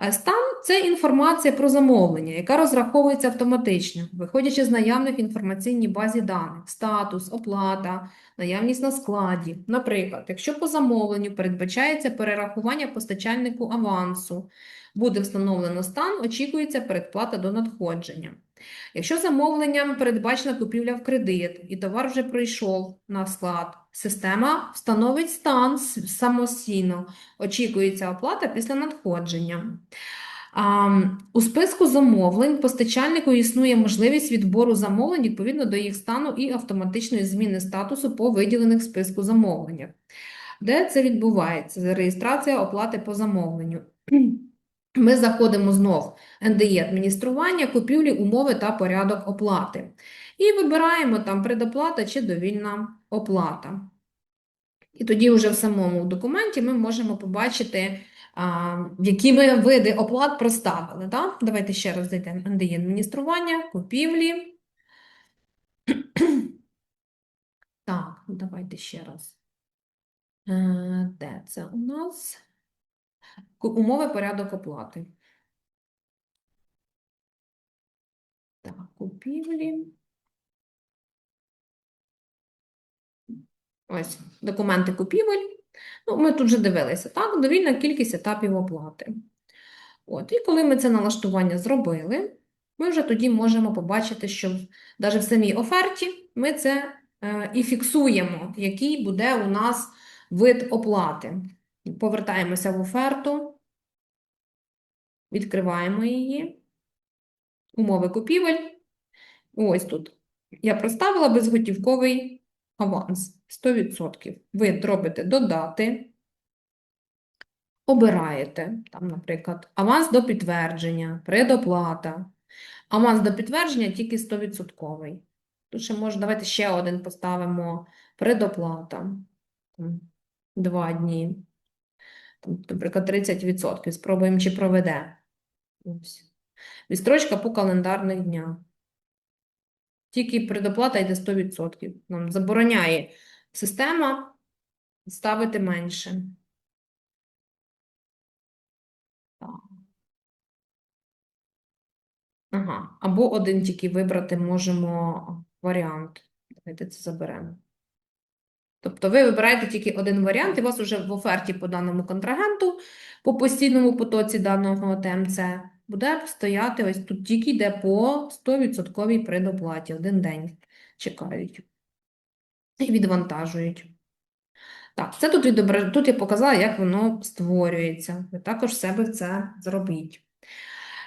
Е, Стан це інформація про замовлення, яка розраховується автоматично, виходячи з наявних в інформаційній базі даних, статус, оплата, наявність на складі. Наприклад, якщо по замовленню передбачається перерахування постачальнику авансу, буде встановлено стан, очікується передплата до надходження. Якщо замовленням передбачена купівля в кредит і товар вже прийшов на склад, система встановить стан самостійно, очікується оплата після надходження. У списку замовлень постачальнику існує можливість відбору замовлень відповідно до їх стану і автоматичної зміни статусу по виділених списку замовленнях. Де це відбувається? Реєстрація оплати по замовленню. Ми заходимо знов НДІ адміністрування, купівлі, умови та порядок оплати. І вибираємо там предоплата чи довільна оплата. І тоді вже в самому документі ми можемо побачити, а, які ми види оплат проставили. Да? Давайте ще раз зайдемо НДІ адміністрування, купівлі. Так, давайте ще раз. Е, Де це у нас? Умови порядок оплати. Так, купівлі. Ось документи купівель. Ну, ми тут вже дивилися, так, довільна кількість етапів оплати. От, і коли ми це налаштування зробили, ми вже тоді можемо побачити, що навіть в самій оферті ми це е, і фіксуємо, який буде у нас вид оплати. Повертаємося в оферту, відкриваємо її. Умови купівель. Ось тут. Я проставила безготівковий аванс 100%. Ви робите додати, обираєте, там, наприклад, аванс до підтвердження, предоплата. Аванс до підтвердження тільки 100%. Тут ще може, давайте ще один поставимо предоплата. Два дні. Наприклад, 30%. Спробуємо, чи проведе. Ось. Відстрочка по календарних днях. Тільки предоплата йде 100%. Нам забороняє система ставити менше. Ага. Або один тільки вибрати можемо варіант. Давайте це заберемо. Тобто ви вибираєте тільки один варіант, і у вас вже в оферті по даному контрагенту, по постійному потоці даного ТМЦ буде стояти ось тут тільки йде по 100% предоплаті. Один день чекають і відвантажують. Так, це тут відображ... Тут я показала, як воно створюється. Ви також в себе це зробіть.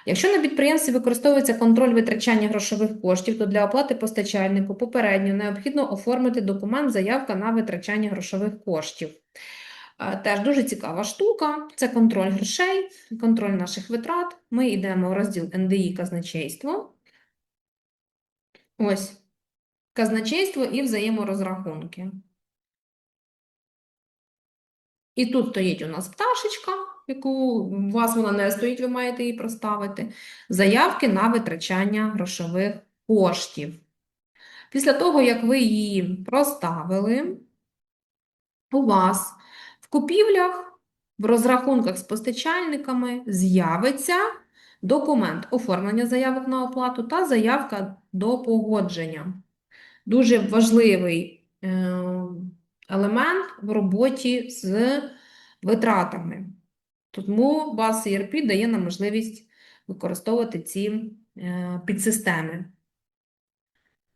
Якщо на підприємстві використовується контроль витрачання грошових коштів, то для оплати постачальнику попередньо необхідно оформити документ заявка на витрачання грошових коштів. Е, Теж дуже цікава штука. Це контроль грошей, контроль наших витрат. Ми йдемо в розділ НДІ казначейство. Ось казначейство і взаєморозрахунки. І тут стоїть у нас пташечка, яку у вас вона не стоїть, ви маєте її проставити. Заявки на витрачання грошових коштів. Після того, як ви її проставили, у вас в купівлях, в розрахунках з постачальниками з'явиться документ оформлення заявок на оплату та заявка до погодження. Дуже важливий е, елемент в роботі з витратами. Тому баз ERP дає нам можливість використовувати ці е, підсистеми.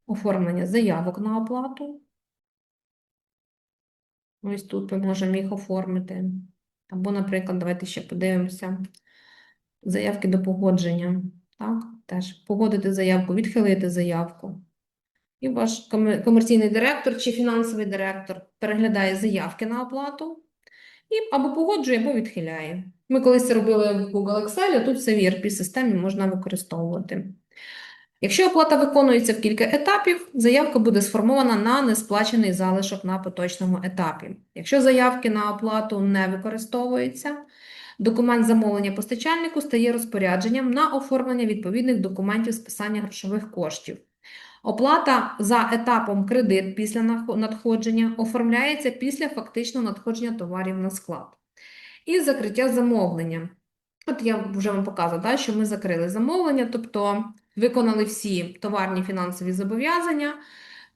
Оформлення заявок на оплату. Ось тут ми можемо їх оформити. Або, наприклад, давайте ще подивимося. Заявки до погодження. Так, теж погодити заявку, відхилити заявку. І ваш комерційний директор чи фінансовий директор переглядає заявки на оплату і або погоджує, або відхиляє. Ми колись це робили в Google Excel, а тут все в ERP-системі можна використовувати. Якщо оплата виконується в кілька етапів, заявка буде сформована на несплачений залишок на поточному етапі. Якщо заявки на оплату не використовуються, документ замовлення постачальнику стає розпорядженням на оформлення відповідних документів списання грошових коштів. Оплата за етапом кредит після надходження оформляється після фактичного надходження товарів на склад. І закриття замовлення. От я вже вам показала, да, що ми закрили замовлення, тобто виконали всі товарні фінансові зобов'язання,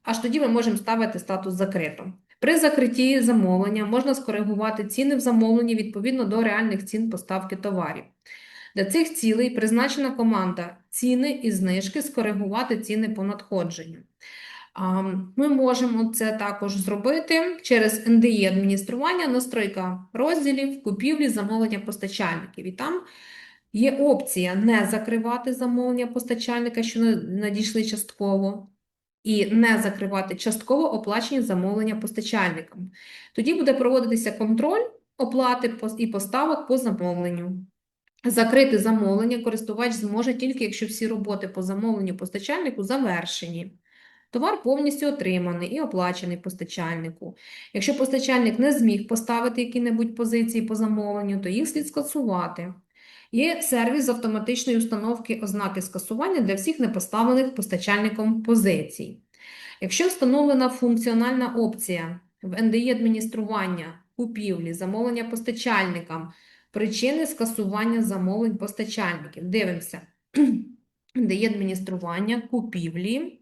аж тоді ми можемо ставити статус закрито. При закритті замовлення можна скоригувати ціни в замовленні відповідно до реальних цін поставки товарів. Для цих цілей призначена команда ціни і знижки скоригувати ціни по надходженню. Ми можемо це також зробити через НДІ адміністрування, настройка розділів, купівлі, замовлення постачальників. І там є опція не закривати замовлення постачальника, що надійшли частково, і не закривати частково оплачені замовлення постачальникам. Тоді буде проводитися контроль оплати і поставок по замовленню. Закрити замовлення користувач зможе тільки, якщо всі роботи по замовленню постачальнику завершені. Товар повністю отриманий і оплачений постачальнику. Якщо постачальник не зміг поставити які-небудь позиції по замовленню, то їх слід скасувати. Є сервіс з автоматичної установки ознаки скасування для всіх непоставлених постачальником позицій. Якщо встановлена функціональна опція в НДІ адміністрування, купівлі, замовлення постачальникам, причини скасування замовлень постачальників. Дивимося. НДІ адміністрування, купівлі,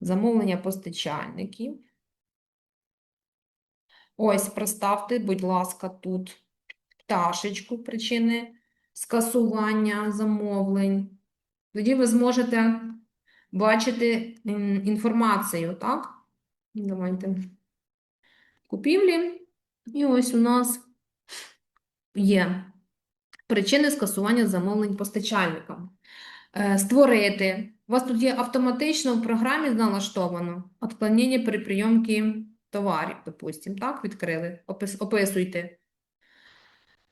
замовлення постачальників. Ось, проставте, будь ласка, тут пташечку причини скасування замовлень. Тоді ви зможете бачити інформацію, так? Давайте. Купівлі. І ось у нас є причини скасування замовлень постачальникам. Е, Створити. У вас тут є автоматично в програмі налаштовано відклонення при прийомці товарів, допустимо, так? Відкрили. Опис- Описуйте.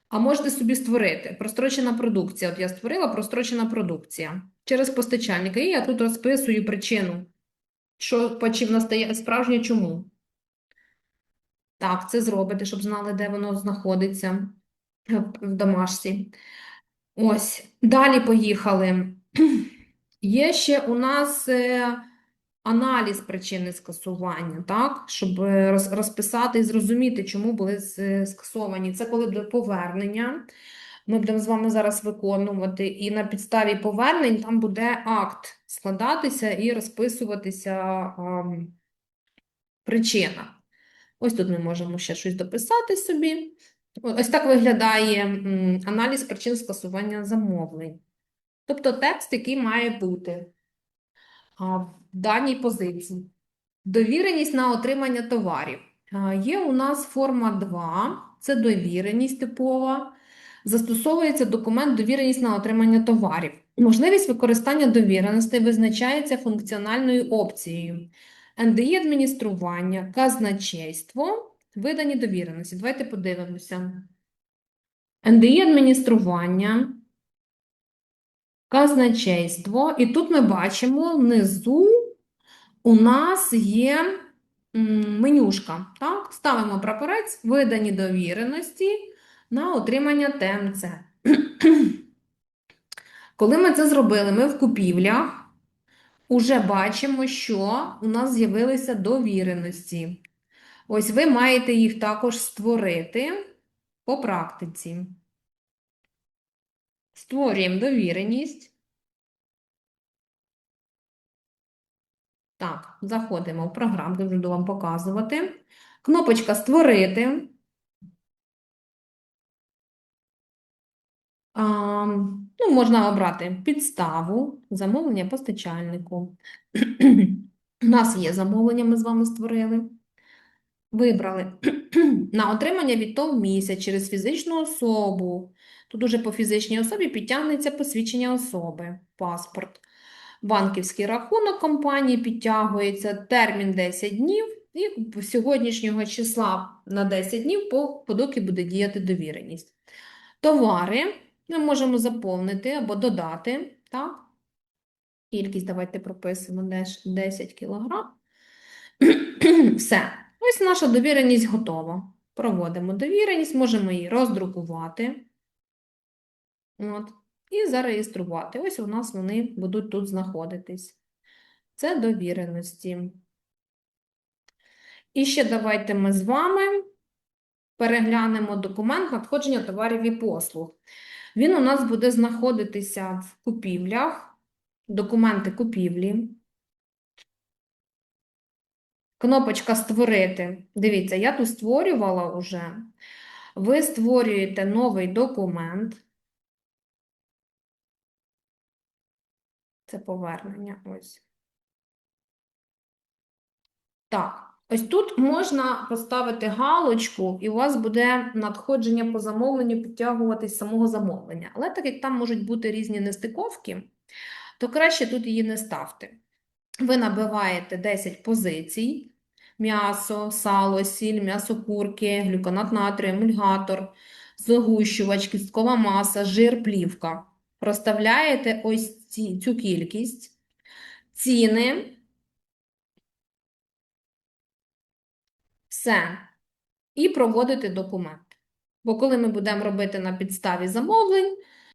А можете собі створити прострочена продукція. От я створила прострочена продукція через постачальника. І я тут розписую причину, що по чим настає справжнє чому. Так, це зробите, щоб знали, де воно знаходиться в домашці. Ось, далі поїхали. Є ще у нас е, аналіз причини скасування, так? Щоб е, розписати і зрозуміти, чому були скасовані. Це коли буде повернення. Ми будемо з вами зараз виконувати, і на підставі повернень там буде акт складатися і розписуватися ам, причина. Ось тут ми можемо ще щось дописати собі. Ось так виглядає аналіз причин скасування замовлень. Тобто текст, який має бути в даній позиції. Довіреність на отримання товарів. Є у нас форма 2, це довіреність типова. Застосовується документ довіреність на отримання товарів. Можливість використання довіреностей визначається функціональною опцією. НДІ адміністрування, казначейство, видані довіреності. Давайте подивимося. НДІ адміністрування, казначейство. І тут ми бачимо внизу у нас є менюшка. Так? Ставимо прапорець, видані довіреності на отримання ТМЦ. Коли ми це зробили, ми в купівлях уже бачимо, що у нас з'явилися довіреності. Ось ви маєте їх також створити по практиці. Створюємо довіреність. Так, заходимо в програму, вже буду вам показувати. Кнопочка Створити. А, ну, можна обрати підставу, замовлення постачальнику. У нас є замовлення, ми з вами створили. Вибрали на отримання від ТОВ місяць через фізичну особу. Тут уже по фізичній особі підтягнеться посвідчення особи, паспорт. Банківський рахунок компанії підтягується термін 10 днів, і сьогоднішнього числа на 10 днів, по- подоки буде діяти довіреність. Товари ми можемо заповнити або додати, так? Кількість давайте прописуємо деш- 10 кг. Все. Ось наша довіреність готова. Проводимо довіреність, можемо її роздрукувати. От. І зареєструвати. Ось у нас вони будуть тут знаходитись. Це довіреності. І ще давайте ми з вами переглянемо документ надходження товарів і послуг. Він у нас буде знаходитися в купівлях, документи купівлі. Кнопочка Створити. Дивіться, я тут створювала уже. Ви створюєте новий документ. Це повернення. Ось. Так, ось тут можна поставити галочку, і у вас буде надходження по замовленню підтягуватись самого замовлення. Але так як там можуть бути різні нестиковки, то краще тут її не ставте. Ви набиваєте 10 позицій: м'ясо, сало, сіль, м'ясо курки, глюконат натрію, емульгатор, згущувач, кісткова маса, жир, плівка. Розставляєте ось ці, цю кількість, ціни. Все. І проводити документ. Бо коли ми будемо робити на підставі замовлень,